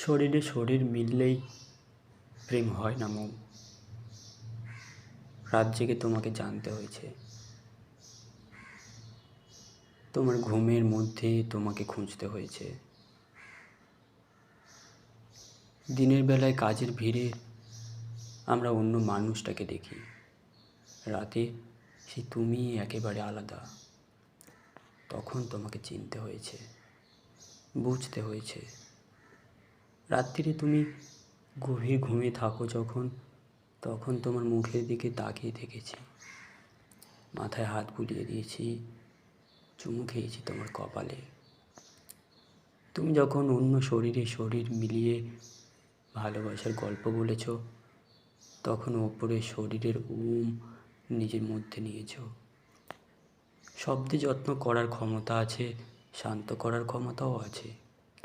শরীরে শরীর মিললেই প্রেম হয় না মৌ রাত জেগে তোমাকে জানতে হয়েছে। তোমার ঘুমের মধ্যে তোমাকে খুঁজতে হয়েছে। দিনের বেলায় কাজের ভিড়ে আমরা অন্য মানুষটাকে দেখি। রাতে সে তুমি একেবারে আলাদা। তখন তোমাকে চিনতে হয়েছে, বুঝতে হয়েছে। রাত্রিরে তুমি গভীর ঘুমিয়ে থাকো যখন, তখন তোমার মুখের দিকে তাকিয়ে থেকেছি মাথায় হাত বুলিয়ে দিয়েছি, চুমু খেয়েছি তোমার কপালে। তুমি যখন অন্য শরীরে শরীর মিলিয়ে ভালোবাসার গল্প বলেছ, তখন ওপরে শরীরের উম নিজের মধ্যে নিয়েছ। শব্দে যত্ন করার ক্ষমতা আছে, শান্ত করার ক্ষমতাও আছে।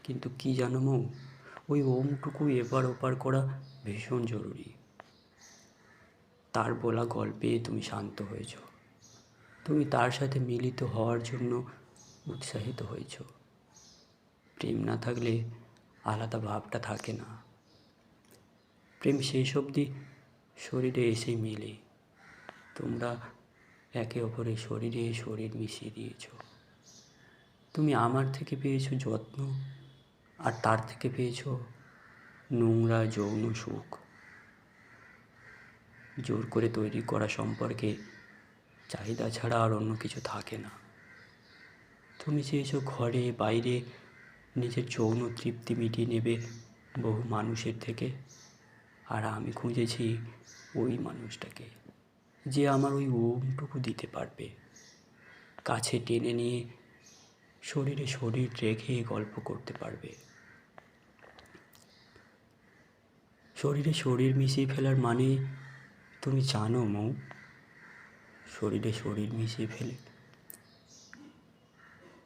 কিন্তু কি জানো মৌ? ওই ওমটুকু এপার ওপার করা ভীষণ জরুরি। তার বলা গল্পে তুমি শান্ত হয়েছ। তুমি তার সাথে মিলিত হওয়ার জন্য উৎসাহিত হয়েছ। প্রেম না থাকলে আলাদা ভাবটা থাকে না। প্রেম শেষ অবধি শরীরে এসেই মেলে। তোমরা একে অপরের শরীরে শরীর মিশিয়ে দিয়েছ। তুমি আমার থেকে পেয়েছ যত্ন আর তার থেকে পেয়েছ নোংরা যৌন সুখ জোর করে তৈরি করা সম্পর্কে চাহিদা ছাড়া আর অন্য কিছু থাকে না। তুমি চেয়েছো ঘরে, বাইরে নিজের যৌন তৃপ্তি মিটিয়ে নেবে বহু মানুষের থেকে। আর আমি খুঁজেছি ওই মানুষটাকে, যে আমার ওই ওমটুকু দিতে পারবে। কাছে টেনে নিয়ে শরীরে শরীর রেখে গল্প করতে পারবে। শরীরে শরীর মিশিয়ে ফেলার মানে তুমি জানো মৌ, শরীরে শরীর মিশিয়ে ফেলে।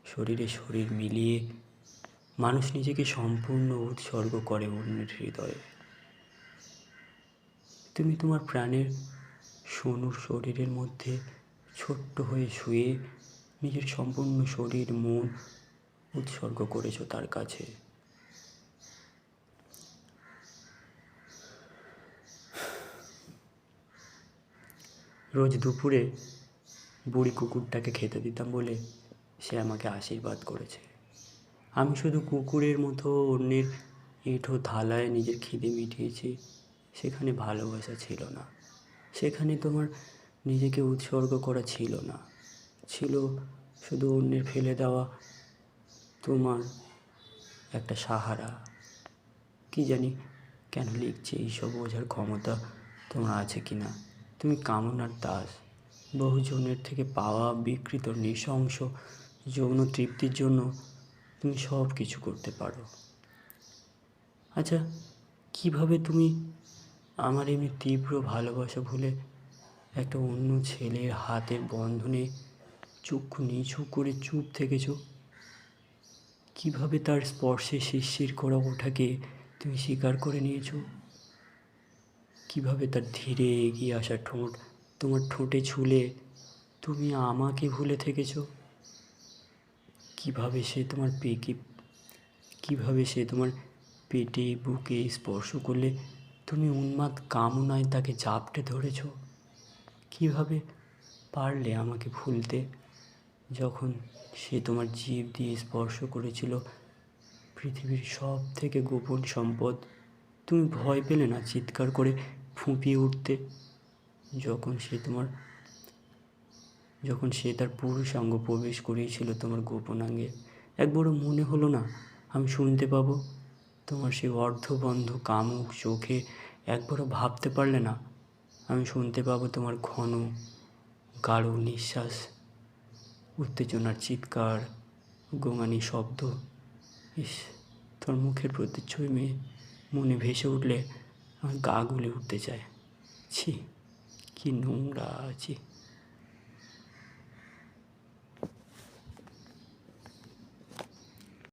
শরীরে শরীর মিলিয়ে মানুষ নিজেকে সম্পূর্ণ উৎসর্গ করে অন্যের হৃদয়ে। তুমি তোমার প্রাণের সোনুর শরীরের মধ্যে ছোট্ট হয়ে শুয়ে নিজের সম্পূর্ণ শরীর, মন উৎসর্গ করেছ তার কাছে। রোজ দুপুরে বুড়ি কুকুরটাকে খেতে দিতাম বলে সে আমাকে আশীর্বাদ করেছে। আমি শুধু কুকুরের মতো অন্যের এঁঠো থালায় নিজের খিদে মিটিয়েছি, সেখানে ভালোবাসা ছিল না। সেখানে তোমার নিজেকে উৎসর্গ করা ছিল না। ছিল শুধু অন্যের ফেলে দেওয়া। তোমার একটা সাহারা। কি জানি কেন লিখছে এইসব বোঝার ক্ষমতা তোমার আছে কি না তুমি কামনার দাস। বহুজনের থেকে পাওয়া বিকৃত নৃশংস যৌন তৃপ্তির জন্য তুমি সব কিছু করতে পারো। আচ্ছা কীভাবে তুমি আমার এমনি তীব্র ভালোবাসা ভুলে একটা অন্য ছেলের হাতের বন্ধনে চক্ষু নিচু করে চুপ থেকেছো। কীভাবে তার স্পর্শে শিরশির করা ওঠাকে তুমি স্বীকার করে নিয়েছো? কীভাবে তার ধীরে এগিয়ে আসা ঠোঁট তোমার ঠোঁটে ছুলে তুমি আমাকে ভুলে থেকেছো? কীভাবে সে তোমার পেকে, কীভাবে সে তোমার পেটে, বুকে স্পর্শ করলে তুমি উন্মাদ কামনায় তাকে জাপটে ধরেছ? কীভাবে পারলে আমাকে ভুলতে? যখন সে তোমার জীব দিয়ে স্পর্শ করেছিল, পৃথিবীর সব থেকে গোপন সম্পদ, তুমি ভয় পেলে না চিৎকার করে ফুঁপিয়ে উঠতে? যখন সে তোমার, যখন সে তার পুরুষাঙ্গ প্রবেশ করিয়েছিল তোমার গোপনাঙ্গে একবারও মনে হলো না, আমি শুনতে পাবো? তোমার সেই অর্ধবন্ধ কামুক চোখে একবারও ভাবতে পারলে না, আমি শুনতে পাবো তোমার ঘন, গাঢ় নিঃশ্বাস। উত্তেজনার চিৎকার, গোঙানি শব্দ। ইস, তোর মুখের প্রতিচ্ছবি মেয়ে, মনে ভেসে উঠলে আমার গা গুলে উঠতে চায়। ছি, কি নোংরা আছি